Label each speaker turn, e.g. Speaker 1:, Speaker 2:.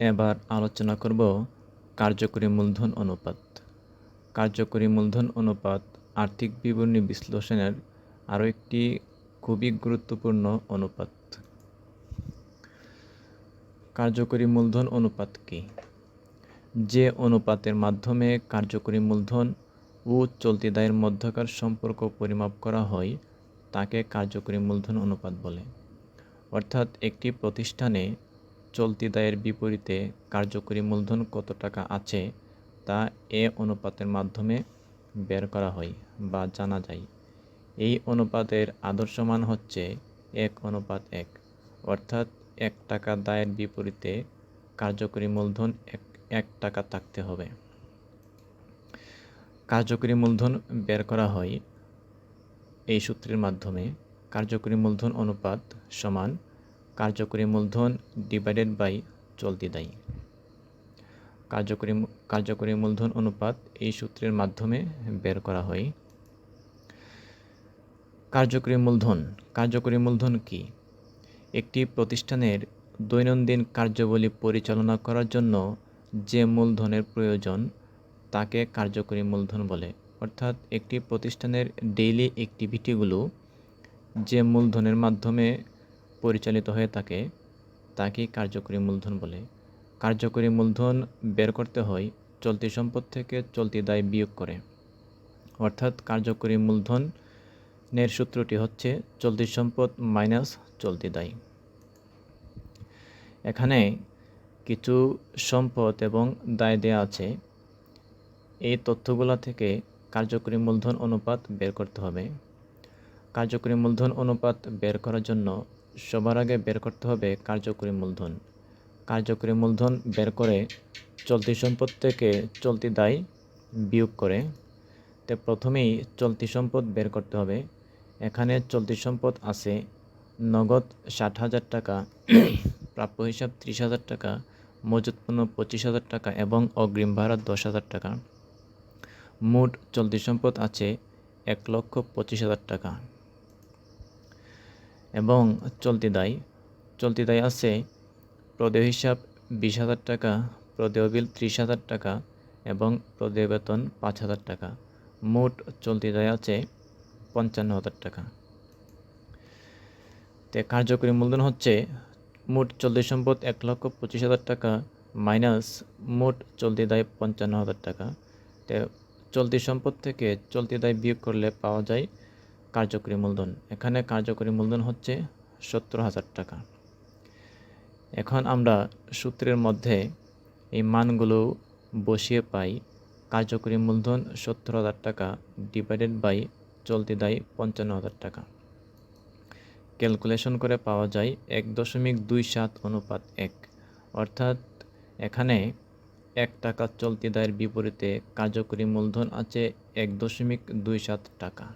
Speaker 1: এবার আলোচনা করব কার্যকরী মূলধন অনুপাত। কার্যকরী মূলধন অনুপাত আর্থিক বিবরণী বিশ্লেষণের আরও একটি খুবই গুরুত্বপূর্ণ অনুপাত। কার্যকরী মূলধন অনুপাত কী? যে অনুপাতের মাধ্যমে কার্যকরী মূলধন ও চলতি দায়ের মধ্যকার সম্পর্ক পরিমাপ করা হয়, তাকে কার্যকরী মূলধন অনুপাত বলে। অর্থাৎ একটি প্রতিষ্ঠানে চলতি দায়ের বিপরীতে কার্যকরী মূলধন কত টাকা আছে তা এ অনুপাতের মাধ্যমে বের করা হয় বা জানা যায়। এই অনুপাতের আদর্শ মান হচ্ছে এক অনুপাত এক, অর্থাৎ এক টাকা দায়ের বিপরীতে কার্যকরী মূলধন এক এক টাকা থাকতে হবে। কার্যকরী মূলধন বের করা হয় এই সূত্রের মাধ্যমে। কার্যকরী মূলধন অনুপাত সমান কার্যকরী মূলধন ডিভাইডেড বাই চলতি দায়ী। কার্যকরী কার্যকরী মূলধন অনুপাত এই সূত্রের মাধ্যমে বের করা হয়। কার্যকরী মূলধন কার্যকরী মূলধন কি? একটি প্রতিষ্ঠানের দৈনন্দিন কার্যবলী পরিচালনা করার জন্য যে মূলধনের প্রয়োজন, তাকে কার্যকরী মূলধন বলে। অর্থাৎ একটি প্রতিষ্ঠানের ডেইলি অ্যাক্টিভিটিগুলো যে মূলধনের মাধ্যমে পরিচালিত হয়ে থাকে তাকে কার্যকরী মূলধন বলে। কার্যকরী মূলধন বের করতে হয় চলতি সম্পদ থেকে চলতি দায় বিয়োগ করে। অর্থাৎ কার্যকরী মূলধনের সূত্রটি হচ্ছে চলতি সম্পদ মাইনাস চলতি দায়। এখানে কিছু সম্পদ এবং দায় দেয়া আছে। এই তথ্যগুলো থেকে কার্যকরী মূলধন অনুপাত বের করতে হবে। কার্যকরী মূলধন অনুপাত বের করার জন্য সবার আগে বের করতে হবে কার্যকরী মূলধন। কার্যকরী মূলধন বের করে চলতি সম্পদ থেকে চলতি দায় বিয়োগ করে। তো প্রথমেই চলতি সম্পদ বের করতে হবে। এখানে চলতি সম্পদ আছে নগদ ষাট হাজার টাকা, প্রাপ্য হিসাব ত্রিশ হাজার টাকা, মজুত পণ্য পঁচিশ হাজার টাকা এবং অগ্রিম ভাড়া দশ হাজার টাকা। মোট চলতি সম্পদ আছে এক লক্ষ পঁচিশ হাজার টাকা। এবং চলতি দায় চলতি দায় আছে প্রদেয় হিসাব বিশ হাজার টাকা, প্রদেয় বিল ত্রিশ হাজার টাকা এবং প্রদেয় বেতন পাঁচ হাজার টাকা। মোট চলতি দায় আছে পঞ্চান্ন হাজার টাকা। তে কার্যকরী মূলধন হচ্ছে মোট চলতি সম্পদ এক লক্ষ পঁচিশ হাজার টাকা মাইনাস মোট চলতি দায় পঞ্চান্ন হাজার টাকা। তে চলতি সম্পদ থেকে চলতি দায় বিয়োগ করলে পাওয়া যায় কার্যকরী মূলধন। এখানে কার্যকরী মূলধন হচ্ছে সত্তর হাজার টাকা। এখন আমরা সূত্রের মধ্যে এই মানগুলো বসিয়ে পাই। কার্যকরী মূলধন সত্তর হাজার টাকা ডিভাইডেড বাই চলতি দায় পঞ্চান্ন হাজার টাকা। ক্যালকুলেশন করে পাওয়া যায় এক দশমিক দুই সাত অনুপাত এক। অর্থাৎ এখানে এক টাকা চলতি দায়ের বিপরীতে কার্যকরী মূলধন আছে এক দশমিক দুই সাত টাকা।